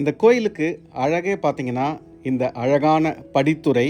இந்த கோயிலுக்கு அழகே பார்த்தீங்கன்னா இந்த அழகான படித்துறை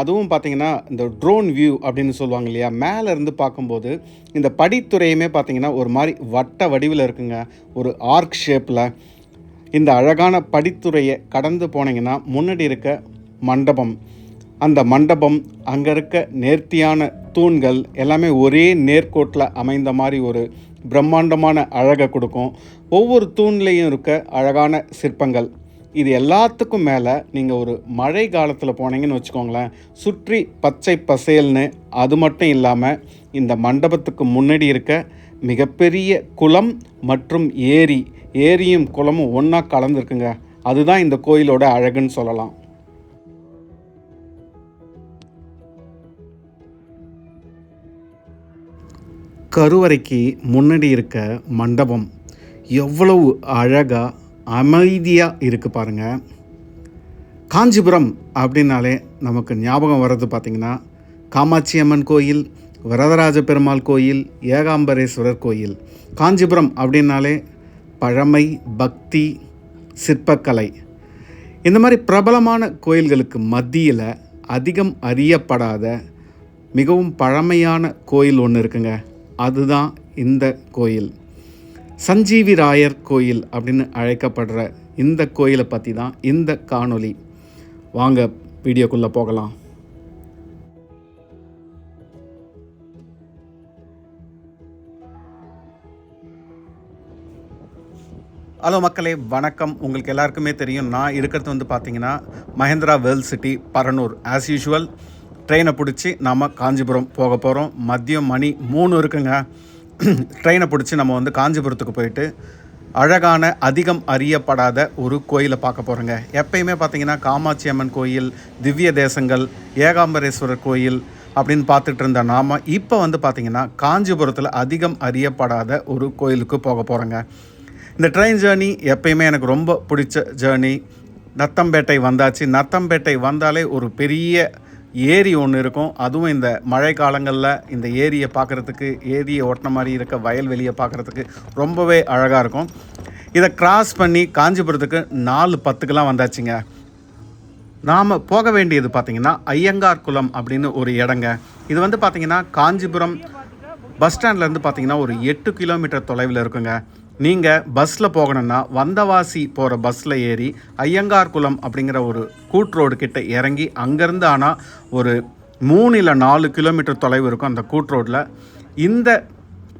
அதுவும் பார்த்திங்கன்னா இந்த ட்ரோன் வியூ அப்படின்னு சொல்லுவாங்க இல்லையா? மேலே இருந்து பார்க்கும்போது இந்த படித்துறையுமே பார்த்தீங்கன்னா ஒரு மாதிரி வட்ட வடிவில் இருக்குங்க. ஒரு ஆர்க் ஷேப்பில் இந்த அழகான படித்துறையை கடந்து போனீங்கன்னா முன்னாடி இருக்க மண்டபம் அந்த மண்டபம் அங்கே இருக்க நேர்த்தியான தூண்கள் எல்லாமே ஒரே நேர்கோட்டில் அமைந்த மாதிரி ஒரு பிரம்மாண்டமான அழகை கொடுக்கும். ஒவ்வொரு தூண்லேயும் இருக்க அழகான சிற்பங்கள். இது எல்லாத்துக்கும் மேலே நீங்கள் ஒரு மழை காலத்தில் போனீங்கன்னு வச்சுக்கோங்களேன் சுற்றி பச்சை பசேல்னு அது மட்டும் இல்லாமல் இந்த மண்டபத்துக்கு முன்னாடி இருக்க மிகப்பெரிய குளம் மற்றும் ஏரி. ஏரியும் குளமும் ஒன்றா கலந்துருக்குங்க. அதுதான் இந்த கோயிலோட அழகுன்னு சொல்லலாம். கருவறைக்கு முன்னாடி இருக்க மண்டபம் எவ்வளவு அழகாக அமைதியாக இருக்குது பாருங்கள் காஞ்சிபுரம் அப்படின்னாலே நமக்கு ஞாபகம் வர்றது பார்த்திங்கன்னா காமாட்சி அம்மன் கோயில் வரதராஜ பெருமாள் கோயில் ஏகாம்பரேஸ்வரர் கோயில். காஞ்சிபுரம் அப்படின்னாலே பழமை பக்தி சிற்பக்கலை. இந்த மாதிரி பிரபலமான கோயில்களுக்கு மத்தியில் அதிகம் அறியப்படாத மிகவும் பழமையான கோயில் ஒன்று இருக்குங்க. அதுதான் இந்த கோயில். சஞ்சீவி ராயர் கோயில் அப்படின்னு அழைக்கப்படுற இந்த கோயிலை பற்றி தான் இந்த காணொளி. வாங்க வீடியோக்குள்ளே போகலாம். ஹலோ மக்களே வணக்கம். உங்களுக்கு எல்லாருக்குமே தெரியும். நான் இருக்கிறது வந்து பார்த்தீங்கன்னா Mahindra world city Paranur. As usual ட்ரெயினை பிடிச்சி நம்ம காஞ்சிபுரம் போக போகிறோம் மதியம் மணி மூணு இருக்குங்க. ட்ரெயினை பிடிச்சி நம்ம வந்து காஞ்சிபுரத்துக்கு போயிட்டு அழகான அதிகம் அறியப்படாத ஒரு கோயிலை பார்க்க போகிறோங்க எப்பயுமே பார்த்தீங்கன்னா காமாட்சி அம்மன் கோயில் திவ்ய தேசங்கள் ஏகாம்பரேஸ்வரர் கோயில் அப்படின்னு பார்த்துட்டு இருந்த நாம இப்போ வந்து பார்த்திங்கன்னா காஞ்சிபுரத்தில் அதிகம் அறியப்படாத ஒரு கோயிலுக்கு போக போகிறோங்க இந்த ட்ரெயின் ஜேர்னி எப்பயுமே எனக்கு ரொம்ப பிடிச்ச ஜேர்னி. நத்தம்பேட்டை வந்தாச்சு. நத்தம்பேட்டை வந்தாலே ஒரு பெரிய ஏரி ஒன்று இருக்கும். அதுவும் இந்த மழை காலங்களில் இந்த ஏரியை பார்க்குறதுக்கு ஏரியை ஒட்டின மாதிரி இருக்க வயல்வெளியை பார்க்குறதுக்கு ரொம்பவே அழகாக இருக்கும். இதை கிராஸ் பண்ணி காஞ்சிபுரத்துக்கு நாலு பத்துக்கெலாம் வந்தாச்சுங்க. நாம் போக வேண்டியது பார்த்திங்கன்னா ஐயங்கார் குளம் அப்படின்னு ஒரு இடங்க. இது வந்து பார்த்திங்கன்னா காஞ்சிபுரம் பஸ் ஸ்டாண்ட்லேருந்து பார்த்திங்கன்னா ஒரு எட்டு கிலோமீட்டர் தொலைவில் இருக்குங்க. நீங்கள் பஸ்ஸில் போகணுன்னா வந்தவாசி போகிற பஸ்ஸில் ஏறி ஐயங்கார்குளம் அப்படிங்கிற ஒரு கூட்ரோடு கிட்ட இறங்கி அங்கேருந்து ஆனால் ஒரு மூணு இல்லை நாலு கிலோமீட்டர் தொலைவு இருக்கும் அந்த கூட்ரோடில் இந்த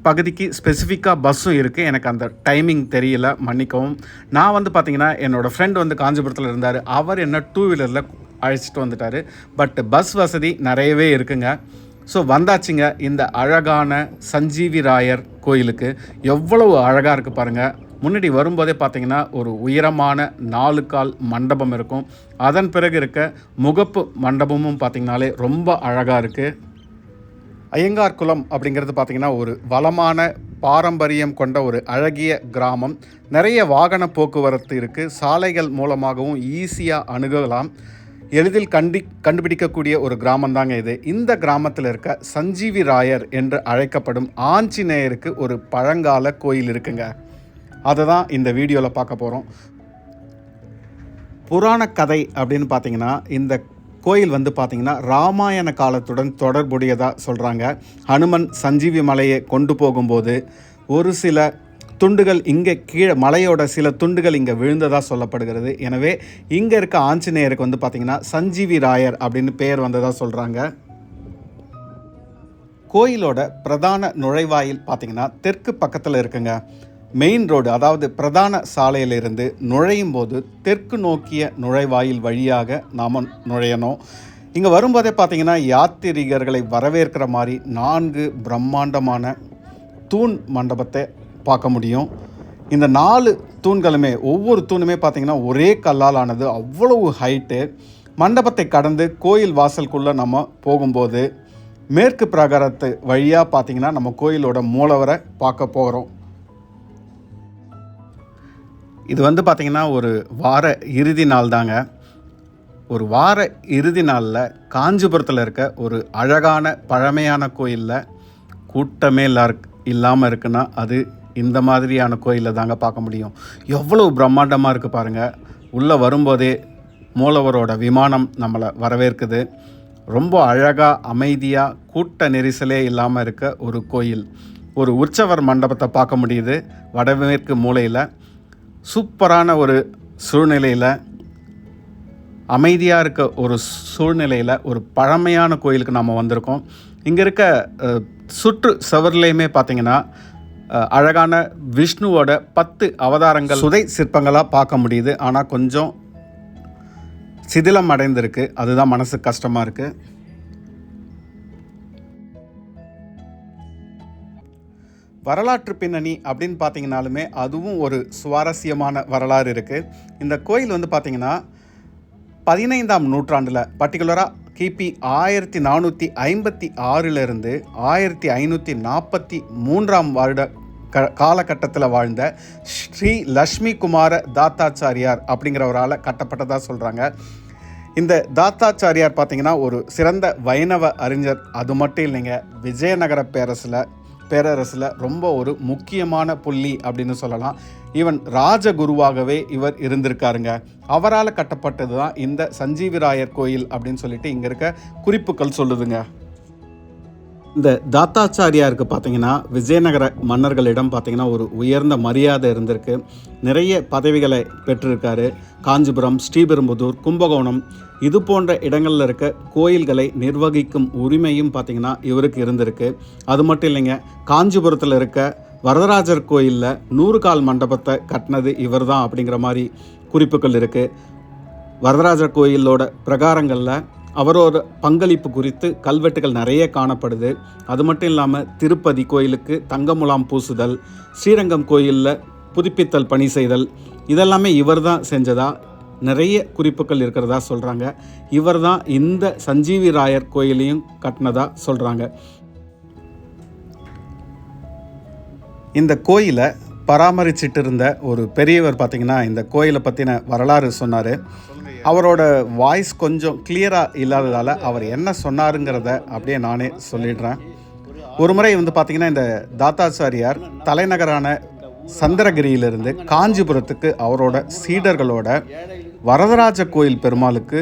பகுதிக்கு ஸ்பெசிஃபிக்காக பஸ்ஸும் இருக்குது எனக்கு அந்த டைமிங் தெரியல மன்னிக்கவும். நான் வந்து பார்த்தீங்கன்னா என்னோடய ஃப்ரெண்ட் வந்து காஞ்சிபுரத்தில் இருந்தார். அவர் என்ன டூ வீலரில் அழைச்சிட்டு வந்துட்டார். பட் பஸ் வசதி நிறையவே இருக்குங்க. ஸோ வந்தாச்சுங்க இந்த அழகான சஞ்சீவி ராயர் கோயிலுக்கு. எவ்வளவு அழகாக இருக்குது பாருங்கள் முன்னாடி வரும்போதே பார்த்தீங்கன்னா ஒரு உயரமான நாலு கால் மண்டபம் இருக்கும். அதன் பிறகு இருக்க முகப்பு மண்டபமும் பார்த்திங்கனாலே ரொம்ப அழகாக இருக்குது ஐயங்கார் குளம் அப்படிங்கிறது பார்த்திங்கன்னா ஒரு வளமான பாரம்பரியம் கொண்ட ஒரு அழகிய கிராமம். நிறைய வாகன போக்குவரத்து இருக்குது சாலைகள் மூலமாகவும் ஈஸியாக அணுகலாம். எளிதில் கண்டி கண்டுபிடிக்கக்கூடிய ஒரு கிராமம் தாங்க இது. இந்த கிராமத்தில் இருக்க சஞ்சீவி ராயர் என்று அழைக்கப்படும் ஆஞ்சநேயருக்கு ஒரு பழங்கால கோயில் இருக்குங்க. அதை தான் இந்த வீடியோவில் பார்க்க போகிறோம் புராண கதை அப்படின்னு பார்த்தீங்கன்னா இந்த கோயில் வந்து பார்த்தீங்கன்னா ராமாயண காலத்துடன் தொடர்புடையதாக சொல்கிறாங்க ஹனுமன் சஞ்சீவி மலையை கொண்டு போகும்போது ஒரு சில துண்டுகள் இங்கே கீழே மலையோட சில துண்டுகள் இங்கே விழுந்ததாக சொல்லப்படுகிறது. எனவே இங்கே இருக்க ஆஞ்சநேயருக்கு வந்து பார்த்திங்கன்னா சஞ்சீவி ராயர் அப்படின்னு பெயர் வந்ததாக சொல்கிறாங்க கோயிலோட பிரதான நுழைவாயில் பார்த்திங்கன்னா தெற்கு பக்கத்தில் இருக்குங்க. மெயின் ரோடு அதாவது பிரதான சாலையிலிருந்து நுழையும் போது தெற்கு நோக்கிய நுழைவாயில் வழியாக நாம் நுழையணும். இங்கே வரும்போதே பார்த்தீங்கன்னா யாத்திரிகர்களை வரவேற்கிற மாதிரி நான்கு பிரம்மாண்டமான தூண் மண்டபத்தை பார்க்க முடியும். இந்த நாலு தூண்களுமே ஒவ்வொரு தூணுமே பார்த்திங்கன்னா ஒரே கல்லால் ஆனது அவ்வளவு ஹைட்டு மண்டபத்தை கடந்து கோயில் வாசலுக்குள்ளே நம்ம போகும்போது மேற்கு பிரகாரத்து வழியாக பார்த்திங்கன்னா நம்ம கோயிலோட மூலவரை பார்க்க போகிறோம் இது வந்து பார்த்திங்கன்னா ஒரு வார இறுதி நாள் தாங்க. ஒரு வார இறுதி நாளில் காஞ்சிபுரத்தில் இருக்க ஒரு அழகான பழமையான கோயிலில் கூட்டமே இல்லா இல்லாமல் இருக்குன்னா அது இந்த மாதிரியான கோயிலில் தாங்க பார்க்க முடியும். எவ்வளோ பிரம்மாண்டமாக இருக்குது பாருங்கள் உள்ளே வரும்போதே மூலவரோட விமானம் நம்மளை வரவேற்குது. ரொம்ப அழகாக அமைதியாக கூட்ட நெரிசலே இல்லாமல் இருக்க ஒரு கோயில். ஒரு உற்சவர் மண்டபத்தை பார்க்க முடியுது வடமேற்கு மூலையில். சூப்பரான ஒரு சூழ்நிலையில் அமைதியாக இருக்க ஒரு சூழ்நிலையில் ஒரு பழமையான கோயிலுக்கு நாம் வந்திருக்கோம். இங்கே இருக்க சுற்று சவர்லேயுமே பார்த்தீங்கன்னா அழகான விஷ்ணுவோட பத்து அவதாரங்கள் சுதை சிற்பங்களாக பார்க்க முடியுது. ஆனால் கொஞ்சம் சிதிலம் அடைந்திருக்கு அதுதான் மனசு கஷ்டமாக இருக்குது வரலாற்று பின்னணி அப்படின்னு பார்த்தீங்கனாலுமே அதுவும் ஒரு சுவாரஸ்யமான வரலாறு இருக்குது இந்த கோயில் வந்து பார்த்தீங்கன்னா பதினைந்தாம் நூற்றாண்டில் பர்டிகுலராக கிபி ஆயிரத்தி நானூற்றி ஐம்பத்தி ஆறிலிருந்து ஆயிரத்தி ஐநூற்றி நாற்பத்தி மூன்றாம் வருட க காலகட்டத்தில் வாழ்ந்த ஸ்ரீ லக்ஷ்மி குமார தாத்தாச்சாரியார் அப்படிங்கிறவரால் கட்டப்பட்டதாக சொல்கிறாங்க இந்த தாத்தாச்சாரியார் பார்த்தீங்கன்னா ஒரு சிறந்த வைணவ அறிஞர். அது மட்டும் இல்லைங்க விஜயநகர பேரரசில் பேரரசில் ரொம்ப ஒரு முக்கியமான புள்ளி அப்படின்னு சொல்லலாம். ஈவன் ராஜகுருவாகவே இவர் இருந்திருக்காருங்க. அவரால் கட்டப்பட்டது தான் இந்த சஞ்சீவிராயர் கோயில் அப்படின்னு சொல்லிட்டு இங்கே இருக்க குறிப்புகள் சொல்லுதுங்க. இந்த தாத்தாச்சாரியாருக்கு பார்த்தீங்கன்னா விஜயநகர மன்னர்களிடம் பார்த்தீங்கன்னா ஒரு உயர்ந்த மரியாதை இருந்திருக்கு. நிறைய பதவிகளை பெற்றிருக்காரு. காஞ்சிபுரம் ஸ்ரீபெரும்புதூர் கும்பகோணம் இது போன்ற இடங்களில் இருக்க கோயில்களை நிர்வகிக்கும் உரிமையும் பார்த்தீங்கன்னா இவருக்கு இருந்திருக்கு. அது மட்டும் இல்லைங்க காஞ்சிபுரத்தில் இருக்க வரதராஜர் கோயிலில் நூறு கால் மண்டபத்தை கட்டினது இவர் தான் அப்படிங்கிற மாதிரி குறிப்புகள் இருக்குது வரதராஜர் கோயிலோட பிரகாரங்களில் அவரோட பங்களிப்பு குறித்து கல்வெட்டுகள் நிறைய காணப்படுது. அது மட்டும் இல்லாமல் திருப்பதி கோயிலுக்கு தங்கமுலாம் பூசுதல் ஸ்ரீரங்கம் கோயிலில் புதுப்பித்தல் பணி செய்தல் இதெல்லாமே இவர் தான் செஞ்சதா? நிறைய குறிப்புகள் இருக்கிறதா சொல்கிறாங்க இவர் தான் இந்த சஞ்சீவி ராயர் கோயிலையும் கட்டினதா சொல்கிறாங்க இந்த கோயிலை பராமரிச்சிட்டு இருந்த ஒரு பெரியவர் பார்த்திங்கன்னா இந்த கோயிலை பற்றின வரலாறு சொன்னார். அவரோட வாய்ஸ் கொஞ்சம் கிளியராக இல்லாததால் அவர் என்ன சொன்னாருங்கிறத அப்படியே நானே சொல்லிடுறேன். ஒரு முறை வந்து பார்த்திங்கன்னா இந்த தாத்தாச்சாரியார் தலைநகரான சந்திரகிரியிலிருந்து காஞ்சிபுரத்துக்கு அவரோட சீடர்களோட வரதராஜ கோயில் பெருமாளுக்கு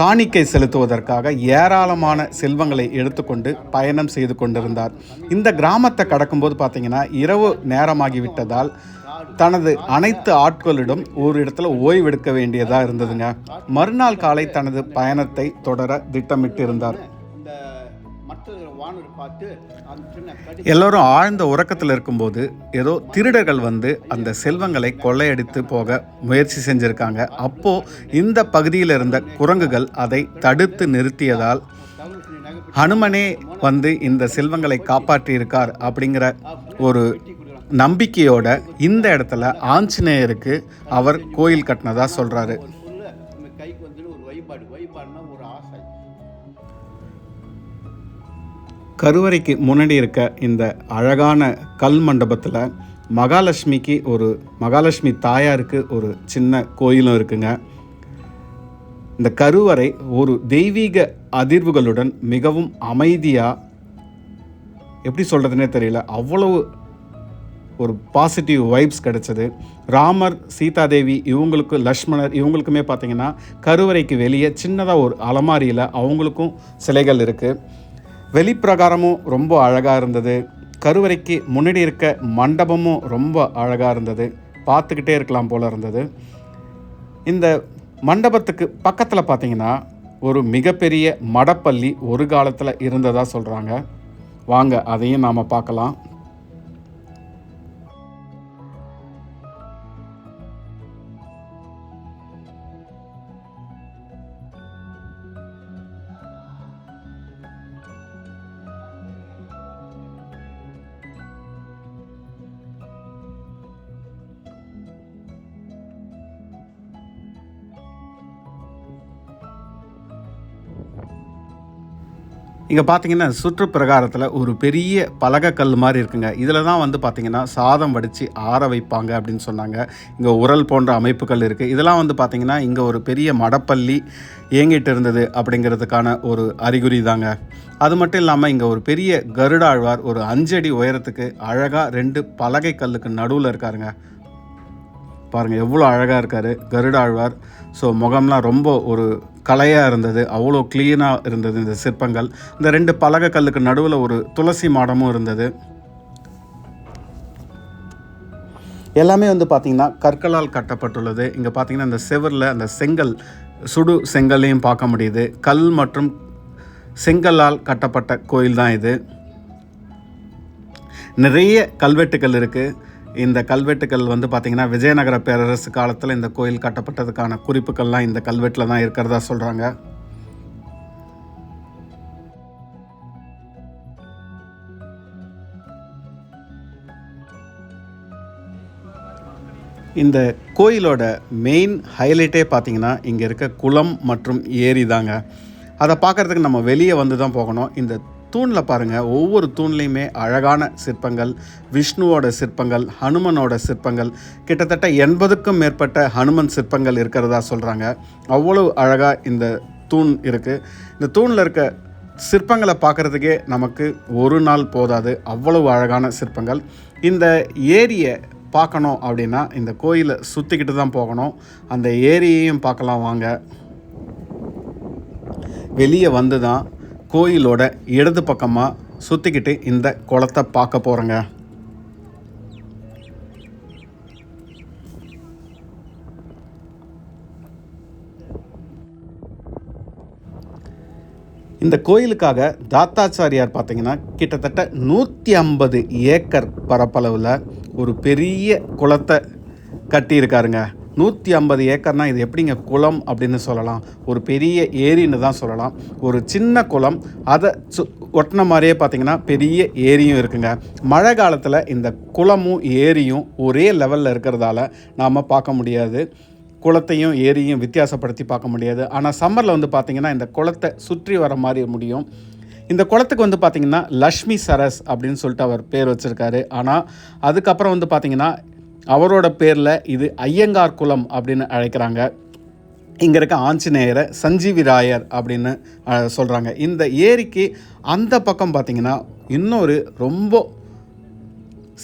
காணிக்கை செலுத்துவதற்காக ஏராளமான செல்வங்களை எடுத்துக்கொண்டு பயணம் செய்து கொண்டிருந்தார். இந்த கிராமத்தை கடக்கும்போது பார்த்தீங்கன்னா இரவு நேரமாகிவிட்டதால் தனது அனைத்து ஆட்களிடம் ஒரு இடத்துல ஓய்வெடுக்க வேண்டியதாக இருந்ததுங்க. மறுநாள் காலை தனது பயணத்தை தொடர திட்டமிட்டு இருந்தார் எல்லோரும் ஆழ்ந்த உறக்கத்தில் இருக்கும்போது ஏதோ திருடர்கள் வந்து அந்த செல்வங்களை கொள்ளையடித்து போக முயற்சி செஞ்சுருக்காங்க. அப்போ இந்த பகுதியில் இருந்த குரங்குகள் அதை தடுத்து நிறுத்தியதால் ஹனுமனே வந்து இந்த செல்வங்களை காப்பாற்றியிருக்கார் அப்படிங்கிற ஒரு நம்பிக்கையோட இந்த இடத்துல ஆஞ்சநேயருக்கு அவர் கோயில் கட்டினதா சொல்றாரு. கருவறைக்கு முன்னாடி இருக்க இந்த அழகான கல் மண்டபத்தில் மகாலட்சுமிக்கு ஒரு மகாலட்சுமி தாயாருக்கு ஒரு சின்ன கோயிலும் இருக்குங்க. இந்த கருவறை ஒரு தெய்வீக அதிர்வுகளுடன் மிகவும் அமைதியாக எப்படி சொல்கிறதுனே தெரியல அவ்வளவு ஒரு பாசிட்டிவ் வைப்ஸ் கிடச்சிது. ராமர் சீதாதேவி இவங்களுக்கு லக்ஷ்மணர் இவங்களுக்குமே பார்த்திங்கன்னா கருவறைக்கு வெளியே சின்னதாக ஒரு அலமாரியில் அவங்களுக்கும் சிலைகள் இருக்குது வெளிப்பிரகாரமும் ரொம்ப அழகாக இருந்தது. கருவறைக்கு முன்னாடி இருக்க மண்டபமும் ரொம்ப அழகாக இருந்தது. பார்த்துக்கிட்டே இருக்கலாம் போல் இருந்தது. இந்த மண்டபத்துக்கு பக்கத்தில் பார்த்தீங்கன்னா ஒரு மிகப்பெரிய மடப்பள்ளி ஒரு காலத்தில் இருந்ததாக சொல்கிறாங்க வாங்க அதையும் நாம் பார்க்கலாம். இங்கே பார்த்தீங்கன்னா சுற்றுப்பிரகாரத்தில் ஒரு பெரிய பலகக்கல் மாதிரி இருக்குங்க. இதில் தான் வந்து பார்த்திங்கன்னா சாதம் வடித்து ஆற வைப்பாங்க அப்படின்னு சொன்னாங்க. இங்கே உரல் போன்ற அமைப்புகள் இருக்குது இதெல்லாம் வந்து பார்த்திங்கன்னா இங்கே ஒரு பெரிய மடப்பள்ளி இயங்கிட்டு இருந்தது அப்படிங்கிறதுக்கான ஒரு அறிகுறி தாங்க. அது மட்டும் இல்லாமல் இங்கே ஒரு பெரிய கருடாழ்வார் ஒரு அஞ்சடி உயரத்துக்கு அழகாக ரெண்டு பலகை கல்லுக்கு நடுவில் இருக்காருங்க. பாருங்கள் எவ்வளோ அழகாக இருக்கார் கருடாழ்வார். ஸோ முகம்லாம் ரொம்ப ஒரு கலையாக இருந்தது அவ்வளோ க்ளீனாக இருந்தது இந்த சிற்பங்கள். இந்த ரெண்டு பலகை கல்லுக்கு நடுவில் ஒரு துளசி மாடமும் இருந்தது. எல்லாமே வந்து பார்த்திங்கன்னா கற்களால் கட்டப்பட்டுள்ளது. இங்கே பார்த்தீங்கன்னா இந்த செவரில் அந்த செங்கல் சுடு செங்கல்லையும் பார்க்க முடியுது. கல் மற்றும் செங்கல்லால் கட்டப்பட்ட கோயில் தான் இது. நிறைய கல்வெட்டுகள் இருக்குது இந்த கல்வெட்டுகள் வந்து பார்த்திங்கன்னா விஜயநகர பேரரசு காலத்தில் இந்த கோயில் கட்டப்பட்டதுக்கான குறிப்புகள்லாம் இந்த கல்வெட்டில் தான் இருக்கிறதா சொல்கிறாங்க இந்த கோயிலோட மெயின் ஹைலைட்டே பார்த்தீங்கன்னா இங்கே இருக்க குளம் மற்றும் ஏரி தாங்க. அதை பார்க்குறதுக்கு நம்ம வெளியே வந்து தான் போகணும். இந்த தூணில் பாருங்கள் ஒவ்வொரு தூண்லேயுமே அழகான சிற்பங்கள் விஷ்ணுவோட சிற்பங்கள் ஹனுமனோட சிற்பங்கள் கிட்டத்தட்ட எண்பதுக்கும் மேற்பட்ட ஹனுமன் சிற்பங்கள் இருக்கிறதா சொல்கிறாங்க அவ்வளவு அழகாக இந்த தூண் இருக்குது இந்த தூணில் இருக்க சிற்பங்களை பார்க்குறதுக்கே நமக்கு ஒரு நாள் போதாது. அவ்வளவு அழகான சிற்பங்கள். இந்த ஏரியை பார்க்கணும் அப்படின்னா இந்த கோயிலை சுற்றிக்கிட்டு தான் போகணும். அந்த ஏரியையும் பார்க்கலாம் வாங்க. வெளியே வந்து தான் கோயிலோட இடது பக்கமாக சுற்றிக்கிட்டு இந்த குளத்தை பார்க்க போகிறோங்க இந்த கோயிலுக்காக தாத்தாச்சாரியார் பார்த்தீங்கன்னா கிட்டத்தட்ட நூற்றி ஐம்பது ஏக்கர் பரப்பளவில் ஒரு பெரிய குளத்தை கட்டியிருக்காருங்க. நூற்றி ஐம்பது ஏக்கர்னால் இது எப்படிங்க குளம் அப்படின்னு சொல்லலாம். ஒரு பெரிய ஏரின்னு தான் சொல்லலாம். ஒரு சின்ன குளம் அதை சு ஒட்டின மாதிரியே பார்த்தீங்கன்னா பெரிய ஏரியும் இருக்குங்க. மழை காலத்தில் இந்த குளமும் ஏரியும் ஒரே லெவலில் இருக்கிறதால நாம் பார்க்க முடியாது. குளத்தையும் ஏரியும் வித்தியாசப்படுத்தி பார்க்க முடியாது. ஆனால் சம்மரில் வந்து பார்த்திங்கன்னா இந்த குளத்தை சுற்றி வர மாதிரி முடியும். இந்த குளத்துக்கு வந்து பார்த்திங்கன்னா லக்ஷ்மி சரஸ் அப்படின்னு சொல்லிட்டு அவர் பேர் வச்சுருக்காரு. ஆனால் அதுக்கப்புறம் வந்து பார்த்திங்கன்னா அவரோட பேரில் இது ஐயங்கார் குளம் அப்படின்னு அழைக்கிறாங்க. இங்கே இருக்க ஆஞ்சநேயரை சஞ்சீவிராயர் அப்படின்னு சொல்கிறாங்க இந்த ஏரிக்கு அந்த பக்கம் பார்த்திங்கன்னா இன்னொரு ரொம்ப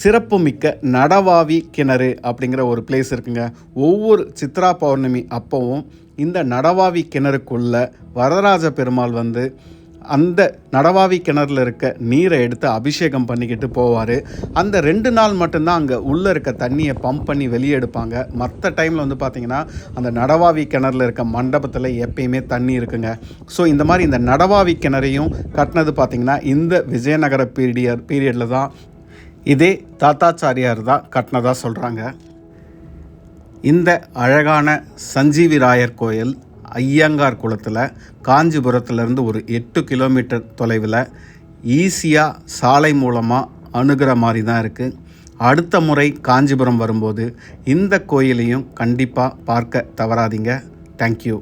சிறப்புமிக்க நடவாவி கிணறு அப்படிங்கிற ஒரு பிளேஸ் இருக்குங்க. ஒவ்வொரு சித்ரா பௌர்ணமி அப்போவும் இந்த நடவாவி கிணறுக்குள்ளே வரதராஜ பெருமாள் வந்து அந்த நடவாவி கிணறுல இருக்க நீரை எடுத்து அபிஷேகம் பண்ணிக்கிட்டு போவார். அந்த ரெண்டு நாள் மட்டும்தான் அங்கே உள்ளே இருக்க தண்ணியை பம்ப் பண்ணி வெளியே எடுப்பாங்க. மற்ற டைமில் வந்து பார்த்திங்கன்னா அந்த நடவாவி கிணறுல இருக்க மண்டபத்தில் எப்பயுமே தண்ணி இருக்குங்க. ஸோ இந்த மாதிரி இந்த நடவாவி கிணறையும் கட்டினது பார்த்திங்கன்னா இந்த விஜயநகர பீரியட் பீரியடில் தான் இதே தாத்தாச்சாரியார் தான் கட்டினதாக சொல்கிறாங்க இந்த அழகான சஞ்சீவிராயர் கோயில் ஐயங்கார் குளத்தில் காஞ்சிபுரத்துலேருந்து ஒரு எட்டு கிலோமீட்டர் தொலைவில் ஈஸியாக சாலை மூலமாக அணுகிற மாதிரி தான் இருக்குது அடுத்த முறை காஞ்சிபுரம் வரும்போது இந்த கோயிலையும் கண்டிப்பாக பார்க்க தவறாதீங்க. தேங்க்யூ